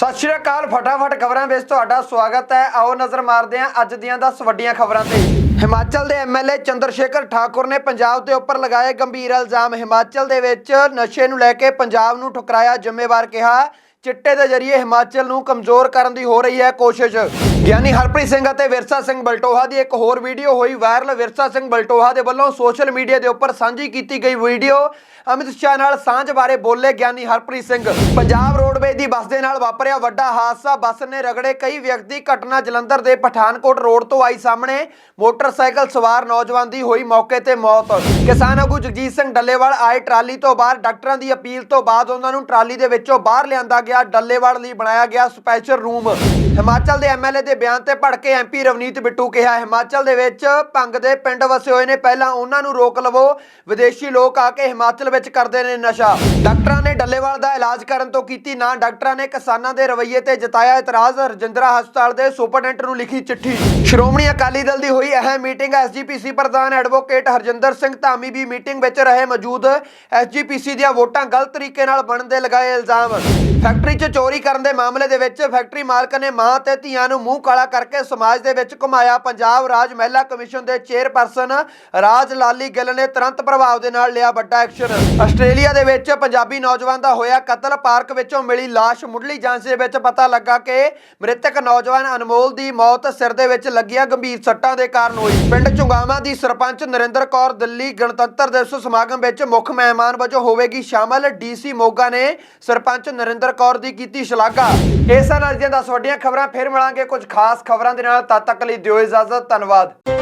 ਸਤਿ ਸ਼੍ਰੀ ਅਕਾਲ, ਫਟਾਫਟ ਖਬਰਾਂ ਵਿੱਚ ਤੁਹਾਡਾ ਸਵਾਗਤ ਹੈ। ਆਓ ਨਜ਼ਰ ਮਾਰਦੇ ਹਾਂ ਅੱਜ ਦੀਆਂ 10 ਵੱਡੀਆਂ ਖਬਰਾਂ ਤੇ। ਹਿਮਾਚਲ ਦੇ ਐਮਐਲਏ ਚੰਦਰਸ਼ੇਖਰ ਠਾਕੁਰ ਨੇ ਪੰਜਾਬ ਦੇ ਉੱਪਰ ਲਗਾਏ ਗੰਭੀਰ ਇਲਜ਼ਾਮ। ਹਿਮਾਚਲ ਦੇ ਵਿੱਚ ਨਸ਼ੇ ਨੂੰ ਲੈ ਕੇ ਪੰਜਾਬ ਨੂੰ ਠੁਕਰਾਇਆ ਜ਼ਿੰਮੇਵਾਰ ਕਿਹਾ। ਚਿੱਟੇ ਦੇ ਜ਼ਰੀਏ ਹਿਮਾਚਲ ਨੂੰ ਕਮਜ਼ੋਰ ਕਰਨ ਦੀ ਹੋ ਰਹੀ ਹੈ ਕੋਸ਼ਿਸ਼। ਗਿਆਨੀ ਹਰਪ੍ਰੀਤ ਸਿੰਘ ਅਤੇ ਵਿਰਸਾ ਸਿੰਘ ਬਲਟੋਹਾ ਦੀ ਇੱਕ ਹੋਰ ਵੀਡੀਓ ਹੋਈ ਵਾਇਰਲ। ਵਿਰਸਾ ਸਿੰਘ ਬਲਟੋਹਾ ਦੇ ਵੱਲੋਂ ਸੋਸ਼ਲ ਮੀਡੀਆ ਦੇ ਉੱਪਰ ਸਾਂਝੀ ਕੀਤੀ ਗਈ ਵੀਡੀਓ। ਅਮਿਤ ਸ਼ਾਹ ਨਾਲ ਸਾਂਝ ਬਾਰੇ ਬੋਲੇ ਗਿਆਨੀ ਹਰਪ੍ਰੀਤ ਸਿੰਘ। ਪੰਜਾਬ ਰੋਡਵੇਜ਼ ਦੀ ਬੱਸ ਦੇ ਨਾਲ ਵਾਪਰਿਆ ਵੱਡਾ ਹਾਦਸਾ। ਬੱਸ ਨੇ ਰਗੜੇ ਕਈ ਵਿਅਕਤੀ। ਘਟਨਾ ਜਲੰਧਰ ਦੇ ਪਠਾਨਕੋਟ ਰੋਡ ਤੋਂ ਆਈ ਸਾਹਮਣੇ। ਮੋਟਰਸਾਈਕਲ ਸਵਾਰ ਨੌਜਵਾਨ ਦੀ ਹੋਈ ਮੌਕੇ ਤੇ ਮੌਤ। ਕਿਸਾਨ ਆਗੂ ਜਗਜੀਤ ਸਿੰਘ ਡੱਲੇਵਾਲ ਆਏ ਟਰਾਲੀ ਤੋਂ ਬਾਹਰ। ਡਾਕਟਰਾਂ ਦੀ ਅਪੀਲ ਤੋਂ ਬਾਅਦ ਉਹਨਾਂ ਨੂੰ ਟਰਾਲੀ ਦੇ ਵਿੱਚੋਂ ਬਾਹਰ ਲਿਆਂਦਾ ਗਿਆ। ਡੱਲੇਵਾਲ ਲਈ ਬਣਾਇਆ ਗਿਆ ਸਪੈਸ਼ਲ ਰੂਮ। ਹਿਮਾਚਲ ਦੇ ਐਮਐਲਏ ਦੇ ਬਿਆਨ ਤੇ ਭੜਕੇ ਐਮਪੀ ਰਵਨੀਤ ਬਿੱਟੂ ਕਿਹਾ, ਹਿਮਾਚਲ ਦੇ ਵਿੱਚ ਭੰਗ ਦੇ ਪਿੰਡ ਵਸੇ ਹੋਏ ਨੇ। ਪਹਿਲਾਂ ਉਹਨਾਂ ਨੂੰ ਰੋਕ ਲਵੋ। ਵਿਦੇਸ਼ੀ ਲੋਕ ਆ ਕੇ ਹਿਮਾਚਲ ਵਿੱਚ ਕਰਦੇ ਨੇ ਨਸ਼ਾ। ਡਾਕਟਰਾਂ ਨੇ ਡੱਲੇਵਾਲ ਦਾ ਇਲਾਜ ਕਰਨ ਤੋਂ ਕੀਤੀ ਨਾ। ਡਾਕਟਰਾਂ ਨੇ ਕਿਸਾਨਾਂ ਦੇ ਰਵੱਈਏ ਤੇ ਜਤਾਇਆ ਇਤਰਾਜ਼। ਰਜਿੰਦਰਾ ਹਸਪਤਾਲ ਦੇ ਸੁਪਰਡੈਂਟ ਨੂੰ ਲਿਖੀ ਚਿੱਠੀ। ਸ਼੍ਰੋਮਣੀ ਅਕਾਲੀ ਦਲ ਦੀ ਹੋਈ ਅਹਿਮ ਮੀਟਿੰਗ। ਐਸਜੀਪੀਸੀ ਪ੍ਰਧਾਨ ਐਡਵੋਕੇਟ ਹਰਜਿੰਦਰ ਸਿੰਘ ਧਾਮੀ ਵੀ ਮੀਟਿੰਗ ਵਿੱਚ ਰਹੇ ਮੌਜੂਦ। ਐਸਜੀਪੀਸੀ ਦੀਆਂ ਵੋਟਾਂ ਗਲਤ ਤਰੀਕੇ ਨਾਲ ਬਣਨ ਦੇ ਲਗਾਏ ਇਲਜ਼ਾਮ। ਫੈਕਟਰੀ 'ਚ ਚੋਰੀ ਕਰਨ ਦੇ ਮਾਮਲੇ ਦੇ ਵਿੱਚ ਫੈਕਟਰੀ ਮਾਲਕ ਨੇ ਮਾਂ ਤੇ ਧੀਆਂ ਨੂੰ ਮੂੰਹ ਕਾਲਾ ਕਰਕੇ ਸਮਾਜ ਦੇ ਵਿੱਚ ਘੁਮਾਇਆ ਪੰਜਾਬ ਰਾਜ ਮਹਿਲਾ ਕਮਿਸ਼ਨ ਦੇ ਚੇਅਰਪਰਸਨ ਰਾਜ ਲਾਲੀ ਗਿੱਲ ਨੇ ਤੁਰੰਤ ਪ੍ਰਭਾਵ ਦੇ ਨਾਲ ਲਿਆ ਵੱਡਾ ਐਕਸ਼ਨ। ਆਸਟ੍ਰੇਲੀਆ ਦੇ ਵਿੱਚ ਪੰਜਾਬੀ ਨੌਜਵਾਨ ਦਾ ਹੋਇਆ ਕਤਲ, ਪਾਰਕ ਵਿੱਚੋਂ ਮਿਲੀ ਲਾਸ਼, ਮੁੱਢਲੀ ਜਾਂਚ ਦੇ ਵਿੱਚ ਪਤਾ ਲੱਗਾ ਕਿ ਮ੍ਰਿਤਕ ਨੌਜਵਾਨ ਅਨਮੋਲ ਦੀ ਮੌਤ ਸਿਰ ਦੇ ਵਿੱਚ ਲੱਗੀਆਂ ਗੰਭੀਰ ਸੱਟਾਂ ਦੇ ਕਾਰਨ ਹੋਈ। ਪਿੰਡ ਚੁੰਗਾਮਾ ਦੀ ਸਰਪੰਚ ਨਰਿੰਦਰ ਕੌਰ ਦਿੱਲੀ ਗਣਤੰਤਰ ਦਿਵਸ ਸਮਾਗਮ ਵਿੱਚ ਮੁੱਖ ਮਹਿਮਾਨ ਵਜੋਂ ਹੋਵੇਗੀ ਸ਼ਾਮਲ। ਡੀਸੀ ਮੋਗਾ ਨੇ ਸਰਪੰਚ ਨਰਿੰਦਰ ਕੌਰ ਦੀ ਕੀਤੀ ਸ਼ਲਾਘਾ। ਇਸ ਨਾਲ ਦੀਆਂ 10 ਵੱਡੀਆਂ ਖਬਰਾਂ, ਫਿਰ ਮਿਲਾਂਗੇ ਕੁਝ ਖਾਸ ਖਬਰਾਂ ਦੇ ਨਾਲ ਤਦ ਤੱਕ ਲਈ ਦਿਓ ਇਜਾਜ਼ਤ ਧੰਨਵਾਦ।